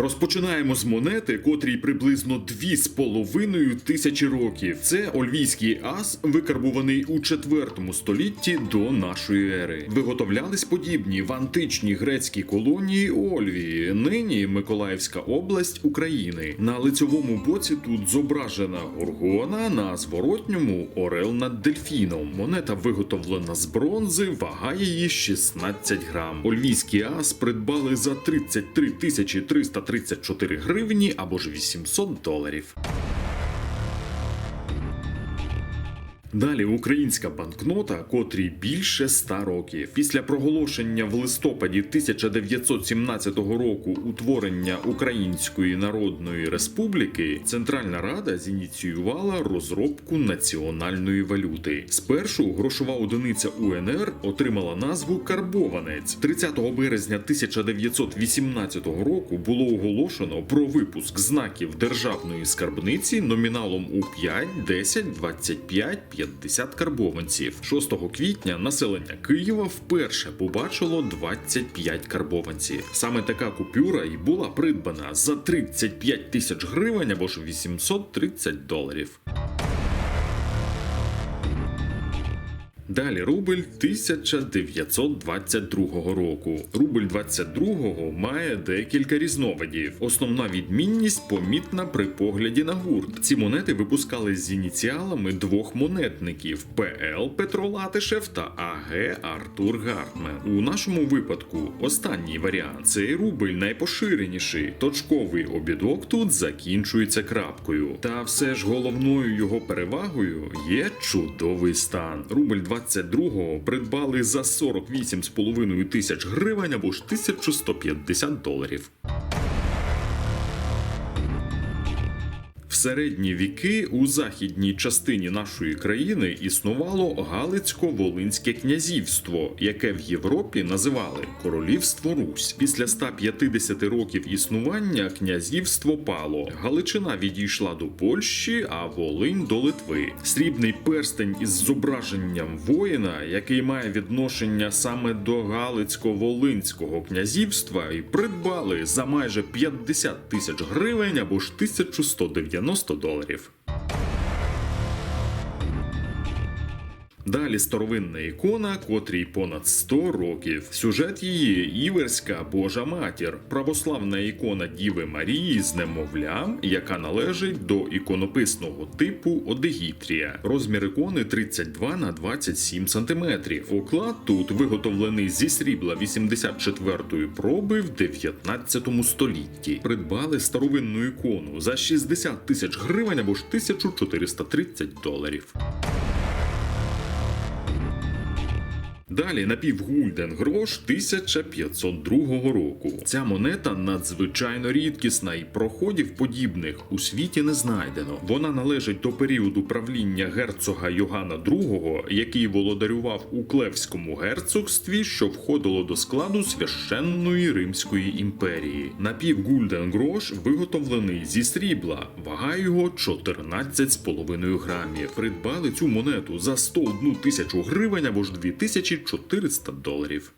Розпочинаємо з монети, котрій приблизно 2,5 тисячі років. Це ольвійський ас, викарбуваний у 4 столітті до нашої ери. Виготовлялись подібні в античній грецькій колонії Ольвії, нині Миколаївська область України. На лицьовому боці тут зображена горгона, на зворотньому орел над дельфіном. Монета виготовлена з бронзи, вага її 16 грам. Ольвійський ас придбали за 33 тисячі 334 гривні або ж 800 доларів. Далі українська банкнота, котрій більше 100 років. Після проголошення в листопаді 1917 року утворення Української Народної Республіки Центральна Рада зініціювала розробку національної валюти. Спершу грошова одиниця УНР отримала назву Карбованець. 30 березня 1918 року було оголошено про випуск знаків державної скарбниці номіналом у 5, 10, 25, 50 карбованців. 6 квітня населення Києва вперше побачило 25 карбованців. Саме така купюра і була придбана за 35 тисяч гривень або ж 830 доларів. Далі рубль 1922 року. Рубль 22-го має декілька різновидів. Основна відмінність помітна при погляді на гурт. Ці монети випускали з ініціалами двох монетників: ПЛ Петро Латишев та АГ Артур Гартмен. У нашому випадку останній варіант цей рубль найпоширеніший. Точковий обідок тут закінчується крапкою. Та все ж головною його перевагою є чудовий стан. Рубль 22-го придбали за 48,5 тисяч гривень або ж 1150 доларів. Середні віки у західній частині нашої країни існувало Галицько-Волинське князівство, яке в Європі називали Королівство Русь. Після 150 років існування князівство пало. Галичина відійшла до Польщі, а Волинь до Литви. Срібний перстень із зображенням воїна, який має відношення саме до Галицько-Волинського князівства, і придбали за майже 50 тисяч гривень або ж 1190 доларів. Далі старовинна ікона, котрій понад 100 років. Сюжет її іверська Божа матір, православна ікона Діви Марії з немовлям, яка належить до іконописного типу Одегітрія. Розмір ікони 32 на 27 см. Оклад тут виготовлений зі срібла 84-ї проби в 19 столітті. Придбали старовинну ікону за 60 тисяч гривень або ж 1430 доларів. Далі напівгульден грош 1502 року. Ця монета надзвичайно рідкісна і проходів подібних у світі не знайдено. Вона належить до періоду правління герцога Йогана II, який володарював у Клевському герцогстві, що входило до складу священної Римської імперії. Напівгульден грош виготовлений зі срібла, вага його 14,5 грамів. Придбали цю монету за 101 тисячу гривень або ж 2400 доларів.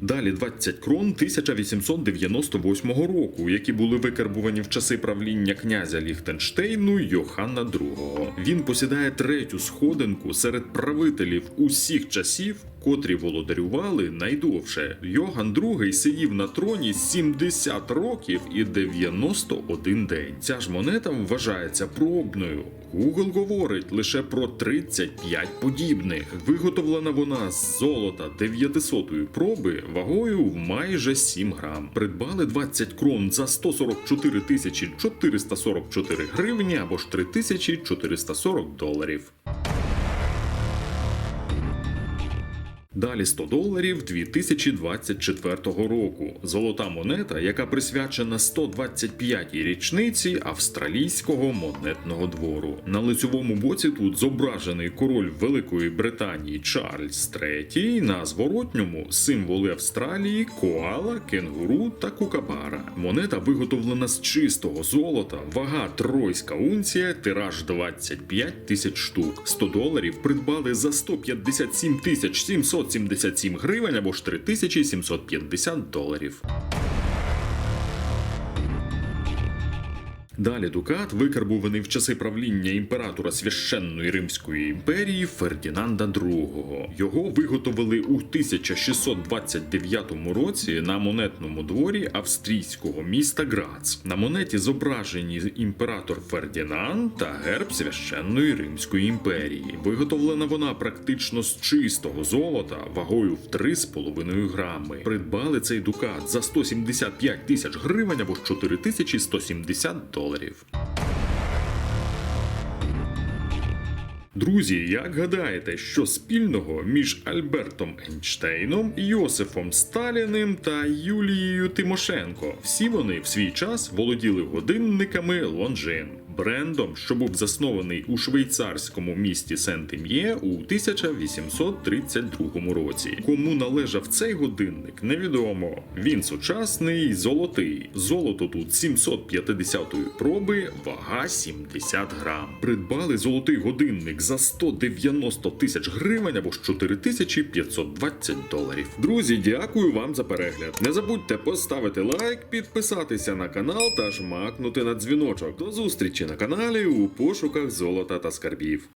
Далі 20 крон 1898 року, які були викарбувані в часи правління князя Ліхтенштейну Йоханна II. Він посідає третю сходинку серед правителів усіх часів, котрі володарювали найдовше. Йоган II сидів на троні 70 років і 91 день. Ця ж монета вважається пробною. Google говорить лише про 35 подібних. Виготовлена вона з золота 900-ї проби вагою в майже 7 грам. Придбали 20 крон за 144 тисячі 444 гривні або ж 3440 доларів. Далі 100 доларів 2024 року. Золота монета, яка присвячена 125-й річниці австралійського монетного двору. На лицьовому боці тут зображений король Великої Британії Чарльз III, на зворотньому символи Австралії, коала, кенгуру та кукабара. Монета виготовлена з чистого золота, вага тройська унція, тираж 25 тисяч штук. 100 доларів придбали за 157 тисяч 777 гривень або ж 3750 доларів. Далі Дукат викарбуваний в часи правління імператора священної Римської імперії Фердінанда II. Його виготовили у 1629 році на монетному дворі австрійського міста Грац. На монеті зображені імператор Фердінанд та герб священної Римської імперії. Виготовлена вона практично з чистого золота вагою в 3,5 грами. Придбали цей дукат за 175 тисяч гривень або ж 4170 доларів. Друзі, як гадаєте, що спільного між Альбертом Ейнштейном, Йосифом Сталіним та Юлією Тимошенко? Всі вони в свій час володіли годинниками Лонжин. Брендом, що був заснований у швейцарському місті Сент-Ім'є у 1832 році. Кому належав цей годинник, невідомо. Він сучасний, золотий. Золото тут 750-ї проби, вага 70 грам. Придбали золотий годинник за 190 тисяч гривень або ж 4520 доларів. Друзі, дякую вам за перегляд. Не забудьте поставити лайк, підписатися на канал та жмакнути на дзвіночок. До зустрічі на каналі у пошуках золота та скарбів.